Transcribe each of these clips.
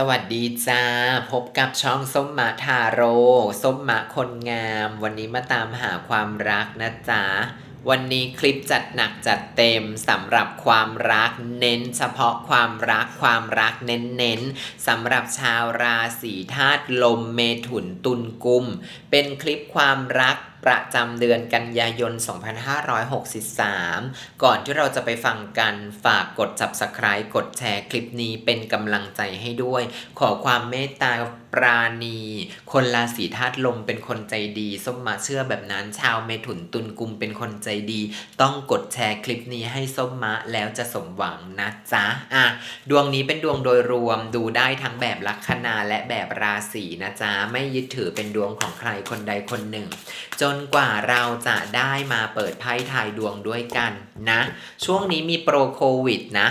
สวัสดีจ้า พบกับช่องส้มหมาทาโร่ส้มหมาคนงาม วันนี้มาตามหาความรักนะจ๊ะ วันนี้คลิปจัดหนักจัดเต็มสำหรับความรักเน้น เฉพาะความรักความรักเน้นๆสำหรับชาวราศีธาตุลมเมถุนตุลกุม เป็นคลิปความรักประจำเดือนกันยายน 2563 ก่อนที่เราจะไปฟังกันฝากกด subscribe กดแชร์คลิปนี้เป็นกำลังใจให้ด้วย ขอความเมตตาปราณี คนราศีธาตุลมเป็นคนใจดีส้มมาเชื่อแบบนั้น ชาวเมถุนตุลกุมเป็นคนใจดี ต้องกดแชร์คลิปนี้ให้ส้มมะแล้วจะสมหวังนะจ๊ะอะดวงนี้เป็นดวงโดยรวมดูได้ทั้งแบบลัคนาและแบบราศีนะจ๊ะไม่ยึดถือเป็นดวงของใครคนใดคนหนึ่งจนกว่าเราจะได้มาเปิดไพ่ทายดวงด้วยกันนะ ช่วงนี้มีโปรโควิดนะ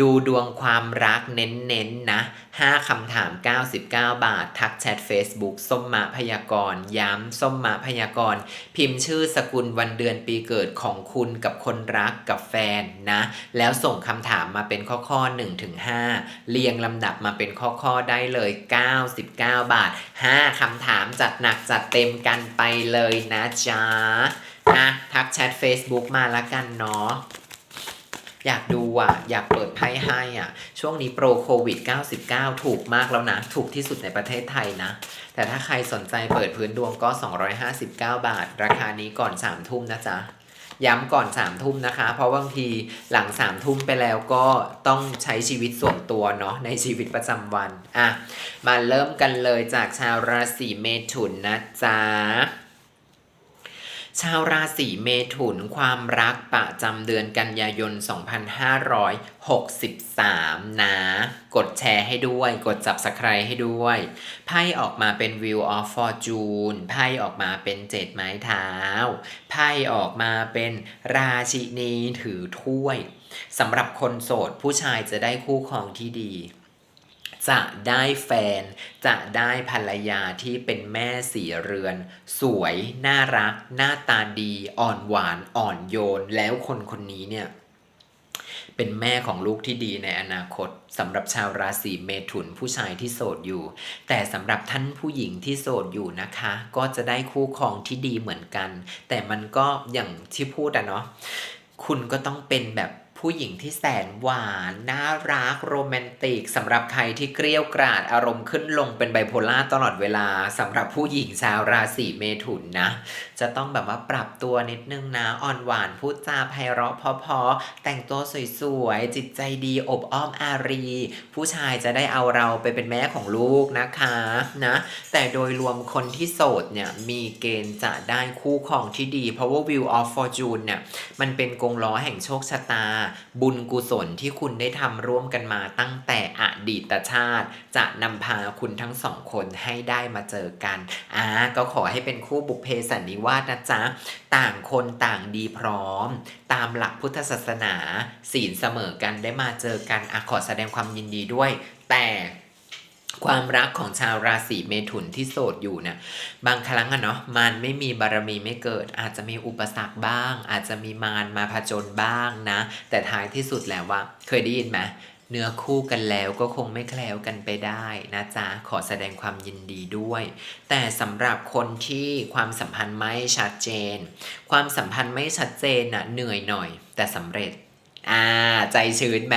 ดูดวงความรักเน้นๆนะ 5คำถาม 99 บาท ทักแชท Facebook ส้มมาพยากรย้ำส้มมาพยากร พิมพ์ชื่อสกุลวันเดือนปีเกิดของคุณกับคนรักกับแฟนนะ แล้วส่งคำถามมาเป็นข้อข้อ1ถึง5เรียงลำดับมาเป็นข้อข้อได้เลย 99 บาท 5คำถามจัดหนักจัดเต็มกันไปเลยนะจ๊ะนะทักแชท Facebook มาละกันเนาะ อยากดูอะ อยากเปิดไพ่ให้อะ ช่วงนี้โปรโควิด 99 ถูกมากแล้วนะ ถูกที่สุดในประเทศไทยนะ แต่ถ้าใครสนใจเปิดพื้นดวงก็ 259 บาท ราคานี้ก่อน 3 ทุ่มนะจ๊ะ ย้ำก่อน 3 ทุ่มนะคะ เพราะบางทีหลัง 3 ทุ่มไปแล้วก็ต้องใช้ชีวิตส่วนตัวเนาะในชีวิตประจำวัน อะ มาเริ่มกันเลยจากชาวราศีเมถุนนะจ๊ะ ชาวราศีเมถุนความรักประจำเดือนกันยายน 2563 นะ กดแชร์ให้ด้วย กด subscribe ให้ด้วย ไพ่ออกมาเป็น Wheel of Fortune ไพ่ออกมาเป็นเจ็ดไม้เท้า ไพ่ออกมาเป็นราชินีถือถ้วยสำหรับคนโสดผู้ชายจะได้คู่ครองที่ดี จะได้แฟน จะได้ภรรยาที่เป็นแม่สีเรือน สวย น่ารัก หน้าตาดี อ่อนหวาน อ่อนโยน แล้วคนคนนี้เนี่ยเป็นแม่ของลูกที่ดีในอนาคตสำหรับชาวราศีเมถุนผู้ชายที่โสดอยู่ แต่สำหรับท่านผู้หญิงที่โสดอยู่นะคะ ก็จะได้คู่ครองที่ดีเหมือนกัน แต่มันก็อย่างที่พูดอะเนาะคุณก็ต้องเป็นแบบ ผู้หญิงที่แสนหวานน่ารักโรแมนติกสำหรับใครที่เกรี้ยวกราดอารมณ์ขึ้นลงเป็นไบโพล่าตลอดเวลาสำหรับผู้หญิงชาวราศีเมถุนนะ จะต้องแบบว่าปรับตัวนิดนึงนะอ่อนหวานพูดจาไพเราะเพอๆแต่งตัวสวยๆ จิตใจดีอบอ้อมอารี ผู้ชายจะได้เอาเราไปเป็นแม่ของลูกนะคะนะแต่โดยรวมคนที่โสดเนี่ยมีเกณฑ์จะได้คู่ครองที่ดี เพราะว่า Wheel of Fortune เนี่ยมันเป็นกงล้อแห่งโชคชะตาบุญกุศลที่คุณได้ทำร่วมกันมาตั้งแต่อดีตชาติ จะนำพาคุณทั้งสองคนให้ได้มาเจอกันอ่าก็ขอให้เป็นคู่บุพเพสันนิวาสนะจ๊ะ ต่างคนต่างดีพร้อม ตามหลักพุทธศาสนา ศีลเสมอกันได้มาเจอกันอะขอแสดงความยินดีด้วย แต่ ความรักของชาวราศีเมถุนที่โสดอยู่เนี่ยบางครั้งอะเนาะมันไม่มีบารมีไม่เกิด อาจจะมีอุปสรรคบ้าง อาจจะมีมารมาผจญบ้างนะ แต่ท้ายที่สุดแล้วว่า เคยได้ยินไหมเนื้อคู่กันแล้วก็คงไม่แคล้วกันไปได้นะจ๊ะ ขอแสดงความยินดีด้วย แต่สำหรับคนที่ความสัมพันธ์ไม่ชัดเจน ความสัมพันธ์ไม่ชัดเจนน่ะเหนื่อยหน่อย แต่สำเร็จอ่าใจชื้นไหม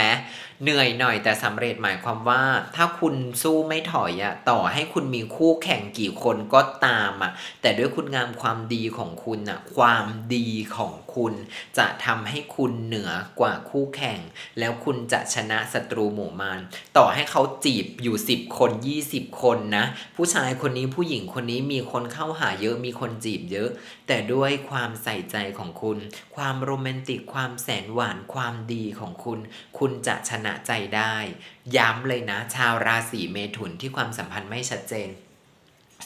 เหนื่อยหน่อยแต่สำเร็จหมายความว่า ถ้าคุณสู้ไม่ถอยอะต่อให้คุณมีคู่แข่งกี่คนก็ตามอะแต่ด้วยคุณงามความดีของคุณอะความดีของคุณ จะทำให้คุณเหนือกว่าคู่แข่ง แล้วคุณจะชนะศัตรูหมู่มารต่อให้เขาจีบอยู่ 10 คน 20 คนนะ ผู้ชายคนนี้ผู้หญิงคนนี้มีคนเข้าหาเยอะมีคนจีบเยอะ แต่ด้วยความใส่ใจของคุณ ความโรแมนติกความแสนหวานความดีของคุณ คุณจะชนะใจได้ ย้ำเลยนะ ชาวราศีเมถุนที่ความสัมพันธ์ไม่ชัดเจน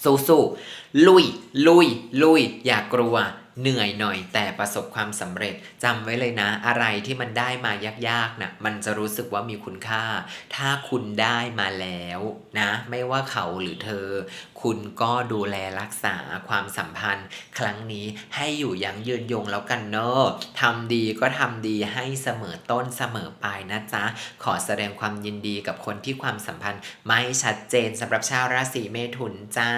สู้ๆลุย ลุย ลุย อย่ากลัวเหนื่อยหน่อยแต่ประสบความสำเร็จจำไว้เลยนะ อะไรที่มันได้มายากๆนะ่ะมันจะรู้สึกว่ามีคุณค่า ถ้าคุณได้มาแล้วนะ ไม่ว่าเขาหรือเธอ คุณก็ดูแลรักษาความสัมพันธ์ ครั้งนี้ให้อยู่ยังยืนยงแล้วกันเนอะทำดีก็ทำดีให้เสมอต้นเสมอปลายนะจ๊ะ ขอแสดงความยินดีกับคนที่ความสัมพันธ์ ไม่ชัดเจนสำหรับชาวราศีเมถุนจ้า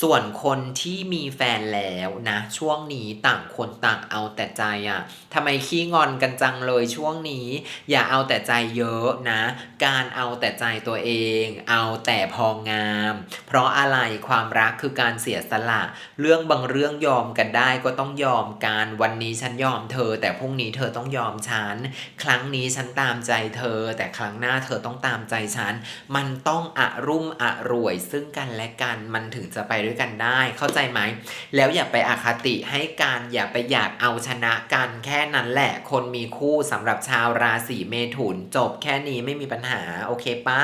ส่วนคนที่มีแฟนแล้วนะ ช่วงนี้ต่างคนต่างเอาแต่ใจอะ่ะทำไมขี้งอนกันจังเลยช่วงนี้ อย่าเอาแต่ใจเยอะนะ การเอาแต่ใจตัวเอง เอาแต่พองาม เพราะอะไรความรักคือการเสียสละ เรื่องบางเรื่องยอมกันได้ก็ต้องยอมกันวันนี้ฉันยอมเธอ แต่พรุ่งนี้เธอต้องยอมฉัน ครั้งนี้ฉันตามใจเธอ แต่ครั้งหน้าเธอต้องตามใจฉัน มันต้องอะรุ่มอะรวย ซึ่งกันและกันมันถึงจะไปด้วยกันได้ เข้าใจไหม แล้วอย่าไปอคติให้กันอย่าไปอยากเอาชนะกันแค่นั้นแหละ คนมีคู่สำหรับชาวราศีเมถุนจบแค่นี้ไม่มีปัญหาโอเคปะ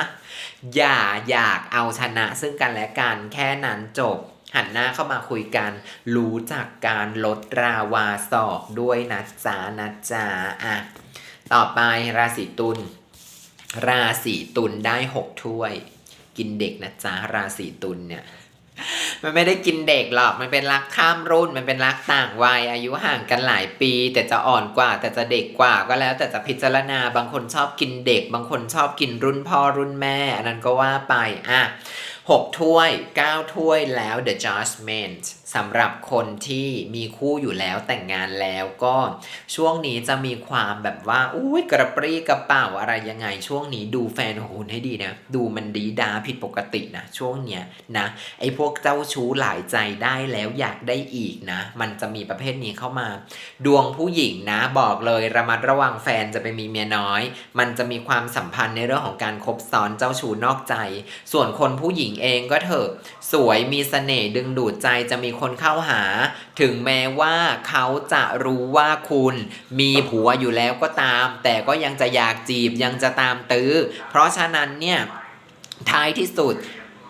อย่าอยากเอาชนะซึ่งกันและกันแค่นั้นจบ หันหน้าเข้ามาคุยกัน รู้จักการลดราวาศอกด้วยนะจ๊ะนะจ๊ะอะต่อไปราศีตุลราศีตุลได้หกถ้วย กินเด็กนะจ๊ะราศีตุลเนี่ย มันไม่ได้กินเด็กหรอก มันเป็นรักข้ามรุ่น มันเป็นรักต่างวัย อายุห่างกันหลายปี แต่จะอ่อนกว่า แต่จะเด็กกว่าก็แล้ว แต่จะพิจารณา บางคนชอบกินเด็ก บางคนชอบกินรุ่นพ่อรุ่นแม่ อันนั้นก็ว่าไป อะหกถ้วยเก้าถ้วยแล้ว the judgment สำหรับคนที่มีคู่อยู่แล้วแต่งงานแล้วก็ช่วงนี้จะมีความแบบว่าอุ้ยกระปรี้กระเป๋าอะไรยังไง ช่วงนี้ดูแฟนของคุณให้ดีนะ ดูมันดีดาผิดปกตินะ ช่วงเนี้ยนะไอ้พวกเจ้าชู้หลายใจได้แล้วอยากได้อีกนะ มันจะมีประเภทนี้เข้ามา ดวงผู้หญิงนะบอกเลยระมัดระวังแฟนจะไปมีเมียน้อย มันจะมีความสัมพันธ์ในเรื่องของการคบซ้อนเจ้าชู้นอกใจ ส่วนคนผู้หญิงเองก็เถอะสวยมีเสน่ห์ดึงดูดใจจะมีคนเข้าหา ถึงแม้ว่าเขาจะรู้ว่าคุณมีผัวอยู่แล้วก็ตาม แต่ก็ยังจะอยากจีบยังจะตามตื้อ เพราะฉะนั้นเนี่ยท้ายที่สุด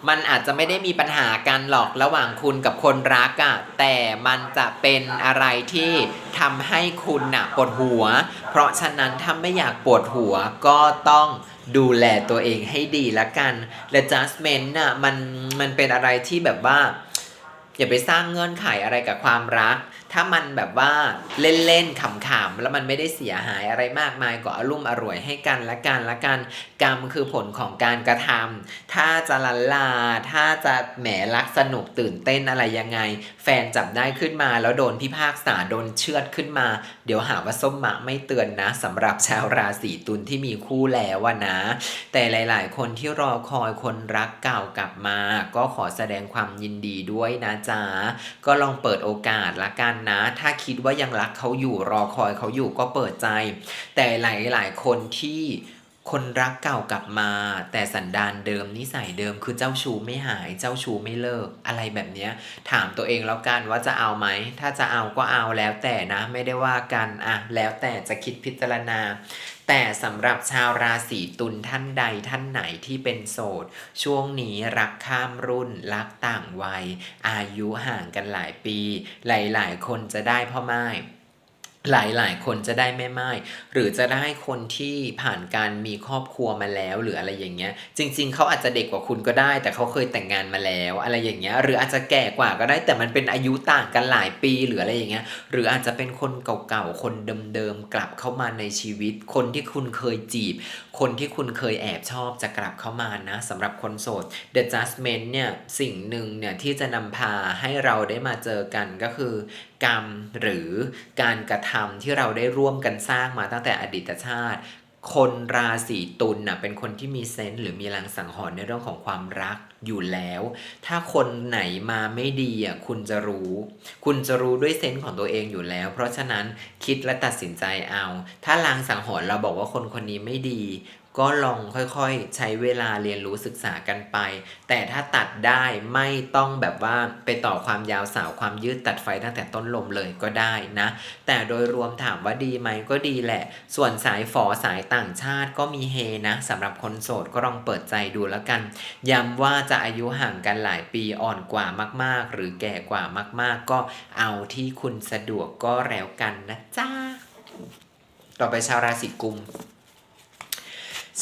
มันอาจจะไม่ได้มีปัญหากันหรอกระหว่างคุณกับคนรักอะแต่มันจะเป็นอะไรที่ทำให้คุณน่ะปวดหัว เพราะฉะนั้นถ้าไม่อยากปวดหัวก็ต้องดูแลตัวเองให้ดีละกันและ judgment น่ะมันมันเป็นอะไรที่แบบว่า อย่าไปสร้างเงื่อนไขอะไรกับความรักถ้ามันแบบว่าเล่นๆขำๆแล้วมันไม่ได้เสียหายอะไรมากมายก็อารมณ์อร่วยให้กันละกันละกัน กรรมคือผลของการกระทำถ้าจะลันลา ถ้าจะแหมรักสนุกตื่นเต้นอะไรยังไง แฟนจับได้ขึ้นมาแล้วโดนพิพากษาโดนเชือดขึ้นมา เดี๋ยวหาว่าส้มหมะไม่เตือนนะสำหรับชาวราศีตุลที่มีคู่แล้วอะนะ แต่หลาย ๆ คนที่รอคอยคนรักเก่ากลับมา ก็ขอแสดงความยินดีด้วยนะจ๊ะก็ลองเปิดโอกาสละกันนะ ถ้าคิดว่ายังรักเขาอยู่รอคอยเขาอยู่ก็เปิดใจ แต่หลายๆ คนที่คนรักเก่ากลับมา แต่สันดานเดิมนิสัยเดิมคือเจ้าชู้ไม่หายเจ้าชู้ไม่เลิก อะไรแบบเนี้ย ถามตัวเองแล้วกันว่าจะเอาไหม ถ้าจะเอาก็เอาแล้วแต่นะ ไม่ได้ว่ากันอะแล้วแต่จะคิดพิจารณา แต่สำหรับชาวราศีตุลท่านใดท่านไหนที่เป็นโสด ช่วงนี้รักข้ามรุ่น รักต่างวัย อายุห่างกันหลายปี หลายๆ คนจะได้พ่อไม้ หลายๆ คนจะได้แม่ไม้หรือจะได้คนที่ผ่านการมีครอบครัวมาแล้วหรืออะไรอย่างเงี้ย จริง ๆเขาอาจจะเด็กกว่าคุณก็ได้ แต่เขาเคยแต่งงานมาแล้ว อะไรอย่างเงี้ย หรืออาจจะแก่กว่าก็ได้ แต่มันเป็นอายุต่างกันหลายปีหรืออะไรอย่างเงี้ย หรืออาจจะเป็นคนเก่าๆคนเดิมๆกลับเข้ามาในชีวิต คนที่คุณเคยจีบ คนที่คุณเคยแอบชอบจะกลับเข้ามานะสำหรับคนโสด The Judgment เนี่ยสิ่งหนึ่งเนี่ยที่จะนำพาให้เราได้มาเจอกันก็คือกรรมหรือการกระทำที่เราได้ร่วมกันสร้างมาตั้งแต่อดีตชาติ คนราศีตุลน่ะเป็นคนที่มีเซนส์หรือมีลังสังหรณ์ในเรื่องของความรักอยู่แล้ว ถ้าคนไหนมาไม่ดีอะคุณจะรู้ คุณจะรู้ด้วยเซนส์ของตัวเองอยู่แล้ว เพราะฉะนั้นคิดและตัดสินใจเอา ถ้าลางสังหรณ์เราบอกว่าคนคนนี้ไม่ดี ก็ลองค่อยๆ ใช้เวลาเรียนรู้ศึกษากันไป แต่ถ้าตัดได้ไม่ต้องแบบว่าไปต่อความยาวสาวความยืดตัดไฟตั้งแต่ต้นลมเลยก็ได้นะ แต่โดยรวมถามว่าดีไหมก็ดีแหละ ส่วนสายฝอสายต่างชาติก็มีเฮนะสำหรับคนโสดก็ลองเปิดใจดูแล้วกัน ย้ำว่าจะอายุห่างกันหลายปีอ่อนกว่ามาก ๆ หรือแก่กว่ามาก ๆ ก็เอาที่คุณสะดวกก็แล้วกันนะจ้าต่อไปชาวราศีกุม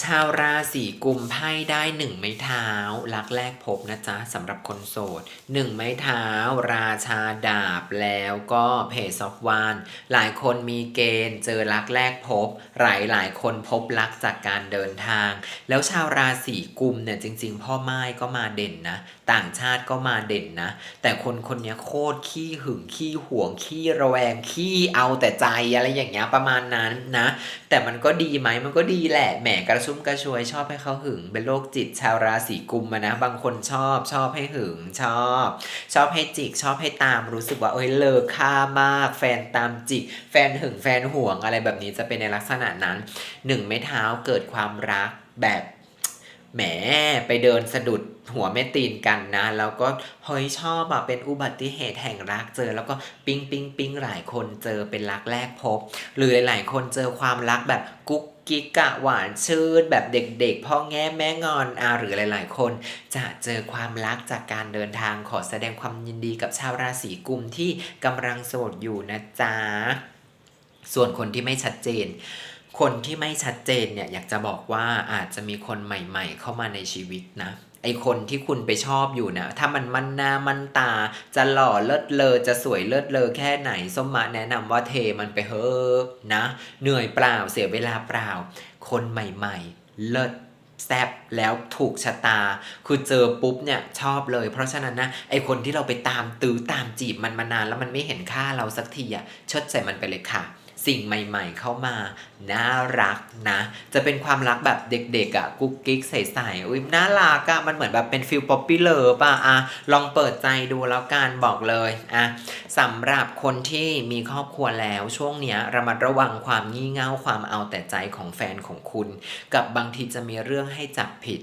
ชาวราศีกุมไพ่ได้หนึ่งไม้เท้ารักแรกพบนะจ๊ะสำหรับคนโสดหนึ่งไม้เท้า ราชาดาบแล้วก็เพจซอฟวานหลายคนมีเกณฑ์เจอรักแรกพบ หลายหลายคนพบรักจากการเดินทาง แล้วชาวราศีกุมเนี่ยจริง ๆ พ่อไม้ก็มาเด่นนะ ต่างชาติก็มาเด่นนะ แต่คนคนนี้โคตรขี้หึงขี้หวงขี้ระแวงขี้เอาแต่ใจอะไรอย่างเงี้ยประมาณนั้นนะ แต่มันก็ดีไหมมันก็ดีแหละแหมกระชุ่มกระชวยชอบให้เขาหึง เป็นโรคจิตชาวราศีกุมนะ บางคนชอบชอบให้หึงชอบ ชอบให้จิกชอบให้ตามรู้สึกว่าเอ้ยเลอค่ามาก แฟนตามจิก แฟนหึงแฟนห่วงอะไรแบบนี้จะเป็นในลักษณะนั้นหนึ่งไม่เท้าเกิดความรักแบบแหมไปเดินสะดุดหัวแม่ตีนกันนะ แล้วก็เฮ้ยชอบอะเป็นอุบัติเหตุแห่งรักเจอ แล้วก็ปิ๊งปิ๊งปิ๊งหลายคนเจอเป็นรักแรกพบ หรือหลายๆคนเจอความรักแบบกุ๊ก กิ๊กกะหวานชื่นแบบเด็กๆพ่อแง่แม่งอนอาหรือหลายๆ คน จะเจอความรักจากการเดินทางขอแสดงความยินดีกับชาวราศีกุมที่กำลังโสดอยู่นะจ๊ะ ส่วนคนที่ไม่ชัดเจน คนที่ไม่ชัดเจนเนี่ยอยากจะบอกว่าอาจจะมีคนใหม่ ๆ เข้ามาในชีวิตนะ ไอคนที่คุณไปชอบอยู่นะ ถ้ามันมันหน้ามันตา จะหล่อเลิศเลอจะสวยเลิศเลอแค่ไหนส้มมะแนะนำว่าเทมันไปเฮ้อนะ เหนื่อยเปล่าเสียเวลาเปล่า คนใหม่ๆ เลิศแซบแล้วถูกชะตา คือเจอปุ๊บเนี่ยชอบเลย เพราะฉะนั้นนะไอคนที่เราไปตามตื้อตามจีบมันมานานแล้วมันไม่เห็นค่าเราสักทีอะชดใส่มันไปเลยค่ะ สิ่งใหม่ๆ เข้ามา น่ารักนะ จะเป็นความรักแบบเด็กๆอะ่ะกุ๊กกิ๊กใสๆอุ้ยน่ารักอะ่ะมันเหมือนแบบเป็นฟิลป๊อปปี้เลอป่ะอะลองเปิดใจดูแล้วกันบอกเลยอะสำหรับคนที่มีครอบครัวแล้วช่วงเนี้ยระมัดระวังความงี่เง่าความเอาแต่ใจของแฟนของคุณ กับบางทีจะมีเรื่องให้จับผิด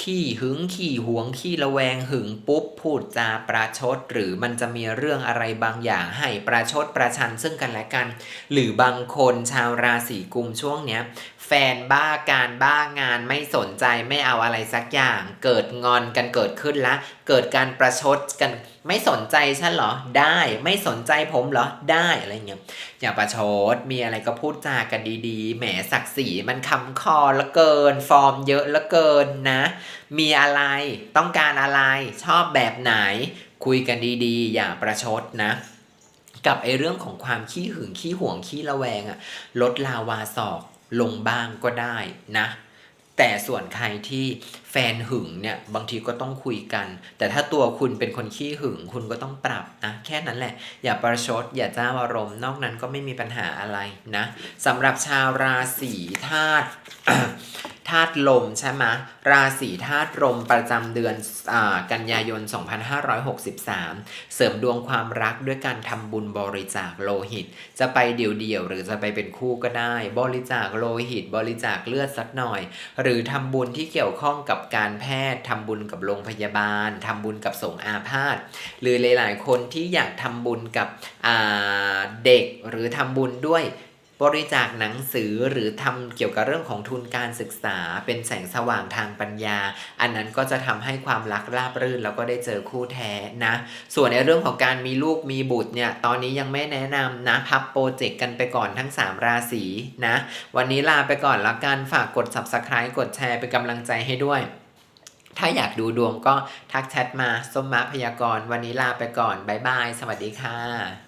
ขี้หึงขี้หวงขี้ระแวงหึงปุ๊บพูดจาประชด หรือมันจะมีเรื่องอะไรบางอย่างให้ประชดประชันซึ่งกันและกัน หรือบางคนชาวราศีกุมช่วงเนี้ย แฟนบ้าการบ้างานไม่สนใจไม่เอาอะไรสักอย่าง เกิดงอนกันเกิดขึ้นละ เกิดการประชดกันไม่สนใจฉันเหรอได้ไม่สนใจผมเหรอได้อะไรเงี้ยอย่าประชดมีอะไรก็พูดจากันดีๆแหมศักดิ์ศรีมันคำคอละเกิน ฟอร์มเยอะละเกินนะ มีอะไรต้องการอะไรชอบแบบไหน คุยกันดีๆ อย่าประชดนะกับไอเรื่องของความขี้หึงขี้หวงขี้ระแวงอะลดลาวาศอก ลงบ้างก็ได้นะ แต่ส่วนใครที่แฟนหึงเนี่ยบางทีก็ต้องคุยกัน แต่ถ้าตัวคุณเป็นคนขี้หึงคุณก็ต้องปรับนะแค่นั้นแหละ อย่าประชด อย่าจ้าอารมณ์ นอกนั้นก็ไม่มีปัญหาอะไรนะสำหรับชาวราศีธาตุ ธาตุลมใช่ไหมราศีธาตุลมประจำเดือนอกันยายน 2563 เสริมดวงความรักด้วยการทำบุญบริจาคโลหิต จะไปเดี่ยวๆหรือจะไปเป็นคู่ก็ได้ บริจาคโลหิต บริจาคเลือดสักหน่อย หรือทำบุญที่เกี่ยวข้องกับการแพทย์ทำบุญกับโรงพยาบาลทำบุญกับสงอาพาธหรือหลายๆ คนที่อยากทำบุญกับเด็กหรือทำบุญด้วย บริจาคหนังสือหรือทำเกี่ยวกับเรื่องของทุนการศึกษา เป็นแสงสว่างทางปัญญา อันนั้นก็จะทำให้ความรักราบรื่นแล้วก็ได้เจอคู่แท้นะ ส่วนในเรื่องของการมีลูกมีบุตรเนี่ยตอนนี้ยังไม่แนะนำนะพับโปรเจกต์กันไปก่อนทั้ง 3 ราศีนะ วันนี้ลาไปก่อนแล้วกันฝากกด subscribe กดแชร์เป็นกำลังใจให้ด้วยถ้าอยากดูดวงก็ทักแชทมาส้มมะพยากรณ์วันนี้ลาไปก่อน บ๊ายบาย สวัสดีค่ะ